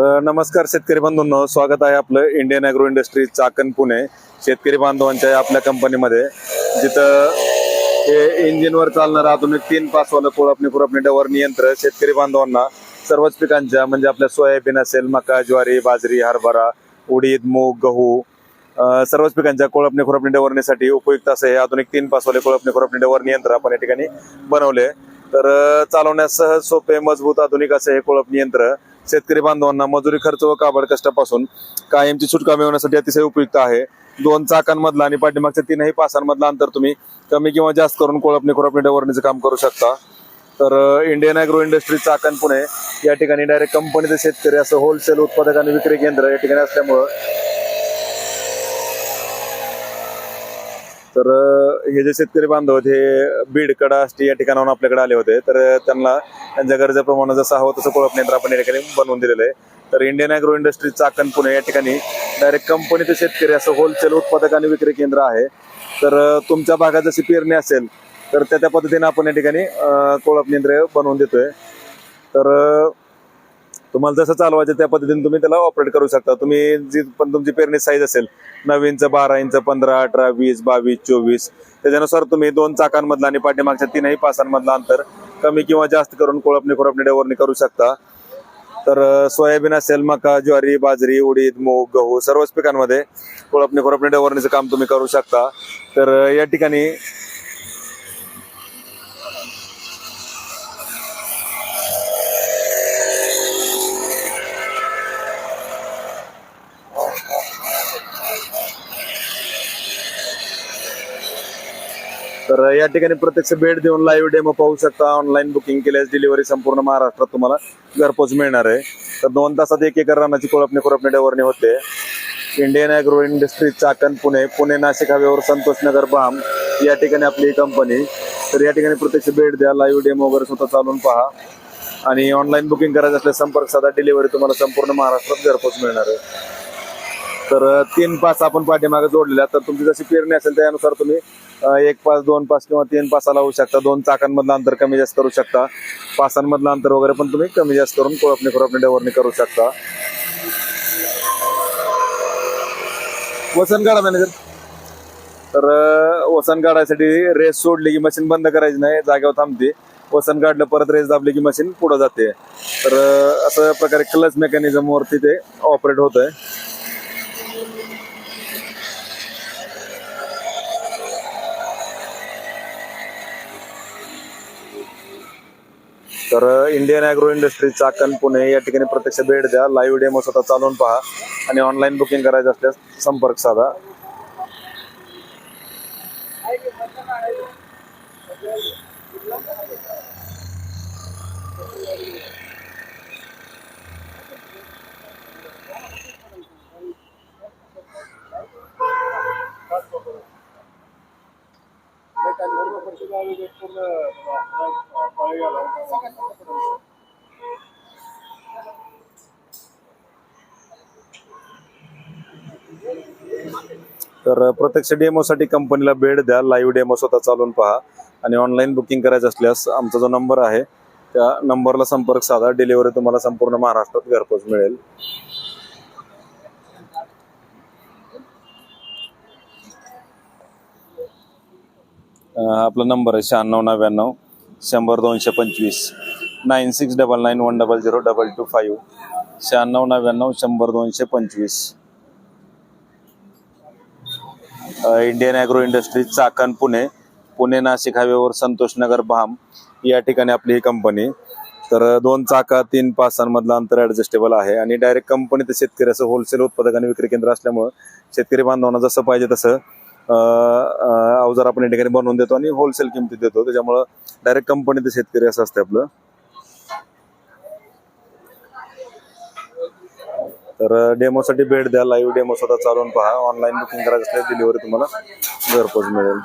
नमस्कार शेतकरी बंधूंनो. स्वागत आहे आपलं Indian agro industry Chakan Pune शेतकरी बांधवांच्या आपल्या कंपनीमध्ये जिथं हे इंजिनवर चालणारं आधुनिक तीन पासवालं कोळपणी खुरपणी डवरणी यंत्र शेतकरी बांधवांना सर्वच पिकांच्या म्हणजे आपल्या सोयाबीन असेल मका ज्वारी बाजरी हरभरा उडीद मूग गहू सर्वच पिकांच्या कोळपणी खुरपणी डवरणीसाठी उपयुक्त असं हे आधुनिक तीन पासवाले कोळपणी खुरपणी डवरणी यंत्र आपण या ठिकाणी बनवले. तर चालवण्यास सहज सोपे मजबूत आधुनिक असे हे कोळपणी यंत्र शेतकरी बांधवांना मजुरी खर्च व काबड कष्टापासून कायमची सुटका मिळवण्यासाठी अतिशय उपयुक्त आहे. दोन चाकांमधला आणि पाठीमागच्या तीनही पासांमधला अंतर तुम्ही कमी किंवा जास्त करून कोळपणी खुरपणी डवरणीचं काम करू शकता. तर Indian agro industry Chakan Pune या ठिकाणी डायरेक्ट कंपनीचे शेतकरी असं होलसेल उत्पादक आणि विक्री केंद्र या ठिकाणी असल्यामुळं तर हे जे शेतकरी बांधव आहेत हे बीड कडा या ठिकाणाहून आपल्याकडे आले होते. तर त्यांना त्यांच्या गरजेप्रमाणे जसं हवं तसं कोळप यंत्र आपण या ठिकाणी बनवून दिलेलं आहे. तर Indian agro industry Chakan Pune या ठिकाणी डायरेक्ट कंपनीचे शेतकरी असं होलसेल उत्पादक आणि विक्री केंद्र आहे. तर तुमच्या भागात जशी पेरणी असेल तर त्या त्या पद्धतीने आपण या ठिकाणी अं, कोळप यंत्र बनवून देतोय. तर तुम्हाला जसं चालवायचं त्या पद्धतीने तुम्ही त्याला ऑपरेट करू शकता. तुम्ही जी पण तुमची पेरणी साईज असेल नऊ इंच बारा इंच पंधरा अठरा वीस बावीस चोवीस त्याच्यानुसार तुम्ही दोन चाकांमधला आणि पाठीमागच्या तीनही पासांमधला अंतर कमी किंवा जास्त करून कोळपणी कोळपणी डेवरणी करू शकता. तर सोयाबीन असेल मका ज्वारी बाजरी उडीद मूग गहू सर्वच पिकांमध्ये कोळपणी कोळपणी डेवरणीचं काम तुम्ही करू शकता. तर या ठिकाणी तर या ठिकाणी प्रत्यक्ष भेट देऊन लाईव्ह डेमो पाहू शकता. ऑनलाईन बुकिंग केल्यास डिलिव्हरी संपूर्ण महाराष्ट्रात तुम्हाला घरपोच मिळणार आहे. तर दोन तासात एक एकर रानाची कोळपणी कोळपणी डवरणी होते. Indian agro industry Chakan Pune Pune Nashik however Santosh Nagar बाम या ठिकाणी आपली ही कंपनी तर या ठिकाणी प्रत्यक्ष भेट द्या. लाईव्ह डेमो वगैरे स्वतः चालून पहा. आणि ऑनलाईन बुकिंग करायचं असल्यास संपर्क साधा. डिलिव्हरी तुम्हाला संपूर्ण महाराष्ट्रात घरपोच मिळणार आहे. तर तीन पास आपण पाठीमागे जोडलेल्या तर तुमची जशी पेरणी असेल त्यानुसार तुम्ही एक पास दोन पास किंवा तीन पासा लावू शकता. दोन चाकांमधलं अंतर कमी जास्त करू शकता. पासांमधलं अंतर वगैरे पण तुम्ही कमी जास्त करून कोळपणी कोळपणी डवरणी करू शकता. वसन काढा मॅनेजर. तर वसन काढायसाठी रेस सोडली की मशीन बंद करायची नाही जागेवर थांबते. वसन काढलं परत रेस दाबली की मशीन पुढे जाते. तर अशा प्रकारे क्लच मेकॅनिझमवरती ते ऑपरेट होत आहे तर Indian agro industry Chakan Pune या ठिकाणी प्रत्यक्ष भेट द्या. लाईव्ह डेमो स्वतः चालवून पहा आणि ऑनलाईन बुकिंग करायचं असल्यास संपर्क साधा. तर प्रत्यक्ष डेमोसाठी कंपनीला भेट द्या लाईव्ह डेमो स्वतः चालवून पहा. आणि ऑनलाईन बुकिंग करायचं असल्यास आमचा जो नंबर आहे त्या नंबरला संपर्क साधा. डिलिव्हरी तुम्हाला संपूर्ण महाराष्ट्रात घरपोच मिळेल. आपला नंबर आहे शहाण्णव नव्याण्णव शंभर दोनशे पंचवीस nine six double nine one double zero double two five शहाण्णव नव्याण्णव शंभर दोनशे पंचवीस. Indian agro industry Chakan Pune. Pune Nashik हायवेवर संतोष नगर भाम. या ठिकाणी आपली ही कंपनी तर दोन चाका तीन पासांमधलं अंतर ऍडजस्टेबल आहे. आणि डायरेक्ट कंपनी तर शेतकरी असं होलसेल उत्पादक आणि विक्री केंद्र असल्यामुळं शेतकरी बांधवांना जसं पाहिजे तसं अवजार आपण या ठिकाणी बनवून देतो आणि होलसेल किमतीत देतो. त्याच्यामुळं डायरेक्ट कंपनी ते शेतकरी असं असते आपलं. तर डेमोसाठी भेट द्या लाईव्ह डेमो स्वतः चालवून पहा. ऑनलाईन बुकिंग करायचं असल्यास डिलिव्हरी तुम्हाला घरपोच मिळेल.